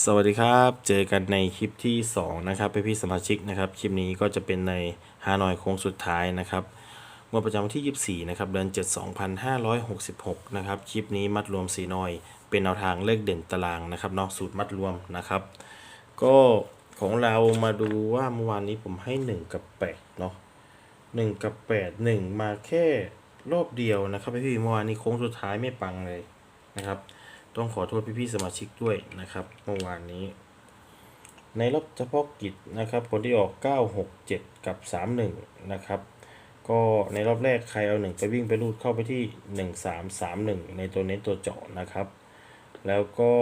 สวัสดีครับ เจอกันในคลิปที่ 2 นะครับพี่พี่สมาชิกนะครับ คลิปนี้ก็จะเป็นในฮานอยโค้งสุดท้ายนะครับงวดประจำวันที่ 24 นะครับ เดือน 7 2566 นะครับ คลิปนี้มัดรวมสีนอย เป็นแนวทางเลขเด่นตารางนะครับนอกสูตรมัดรวมนะครับ ก็ของเรามาดูว่าเมื่อวานนี้ผมให้ 1 กับ 8 เนาะ1 กับ 8 1 มาแค่รอบเดียวนะครับพี่พี่เมื่อวานนี้โค้งสุดท้ายไม่ปังเลยนะครับ ต้องขอโทษพี่ๆสมาชิกด้วยนะครับเมื่อวานนี้ ในรอบเฉพาะกิจนะครับผลที่ออก 967 กับ 31 นะครับ ก็ในรอบแรกใครเอา 1 ไปวิ่งไปรูดเข้าไปที่ 1331 ในตัวเน้นตัวเจาะนะครับ แล้วก็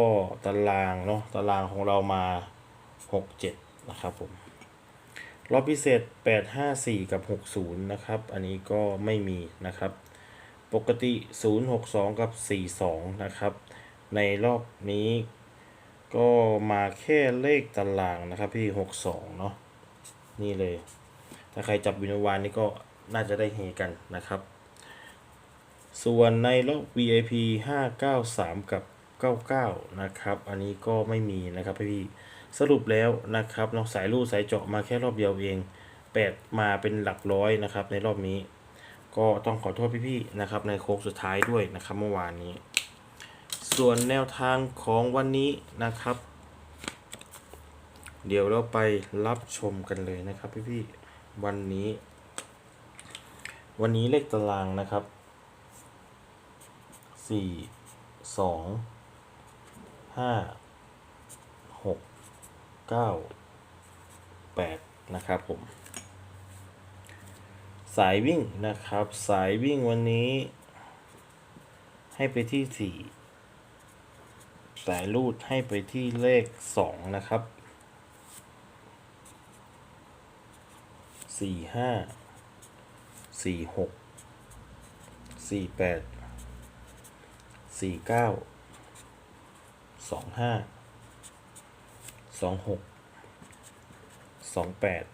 ตารางเนาะตารางของเรามา 67 นะครับผมรอบพิเศษ 854 กับ 60 นะครับ อันนี้ก็ไม่มีนะครับ ปกติ 062 กับ 42 นะครับ ในรอบนี้ก็มาแค่เลขตารางนะครับพี่62เนาะนี่เลย ถ้าใครจับวินวานนี่ก็น่าจะได้เฮกันนะครับ ส่วนในรอบ VIP 593 กับ 99 นะครับ อันนี้ก็ไม่มีนะครับพี่สรุปแล้วนะครับนองสายลู่สายเจาะมาแค่รอบเดียวเอง 8 มาเป็นหลักร้อยนะครับในรอบนี้ ก็ต้องขอโทษพี่ๆนะครับในโค้งสุดท้ายด้วยนะครับเมื่อวานนี้ ส่วนแนวทางของวันนี้นะครับ เดี๋ยวเราไปรับชมกันเลยนะครับพี่ๆวันนี้ วันนี้เลขตารางนะครับสี่สองห้าหกเก้าแปดนะครับผม สายวิ่งนะครับ สายวิ่งวันนี้ให้ไปที่สี่ สายรูดให้ไปที่เลขสองนะครับสี่ห้าสี่หกสี่แปดสี่เก้าสองห้าสองหกสองแปด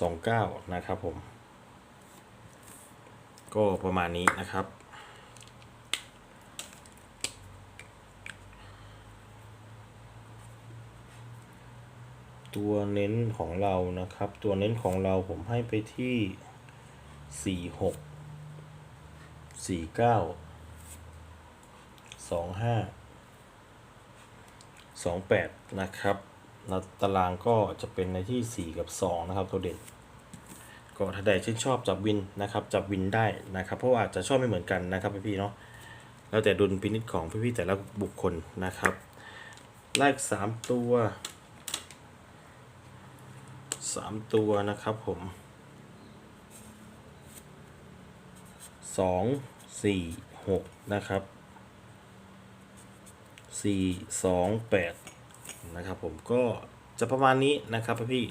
สองเก้านะครับผม ก็ประมาณนี้นะครับ ตัวเน้นของเรานะครับ ตัวเน้นของเราผมให้ไปที่สี่หกสี่เก้าสองห้าสองแปดนะครับแล้วตารางก็จะเป็นในที่สีกับสองนะครับ ตัวเด่นก็ถ้าใดชื่นชอบจับวินนะครับ จับวินได้นะครับ เพราะว่าจะชอบไม่เหมือนกันนะครับพี่ๆเนาะแล้วแต่ดุลพินิจของพี่ๆแต่ละบุคคลนะครับเลขสามตัว สามตัวนะครับผมสองสี่หกนะครับสี่สองแปดนะครับผมก็จะประมาณนี้นะครับพี่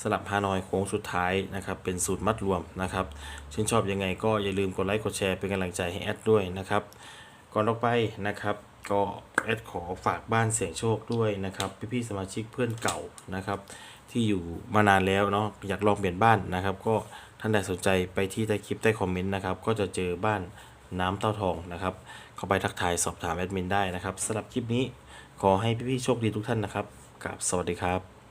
สลับฮานอยโค้งสุดท้ายนะครับ เป็นสูตรมัดรวมนะครับชื่นชอบยังไงก็อย่าลืมกดไลค์กดแชร์เป็นกำลังใจให้แอดด้วยนะครับ ก่อนออกไปนะครับ ก็แอดขอฝากบ้านเสียงโชคด้วยนะครับ พี่ๆสมาชิกเพื่อนเก่านะครับ ที่อยู่มานานแล้วเนาะอยากลองเปลี่ยนบ้านนะครับ ก็ท่านใดสนใจไปที่ใต้คลิปใต้คอมเมนต์นะครับ ก็จะเจอบ้านน้ำเต้าทองนะครับ เข้าไปทักทายสอบถามแอดมินได้นะครับสำหรับคลิปนี้ขอให้พี่ๆโชคดีทุกท่านนะครับกับสวัสดีครับ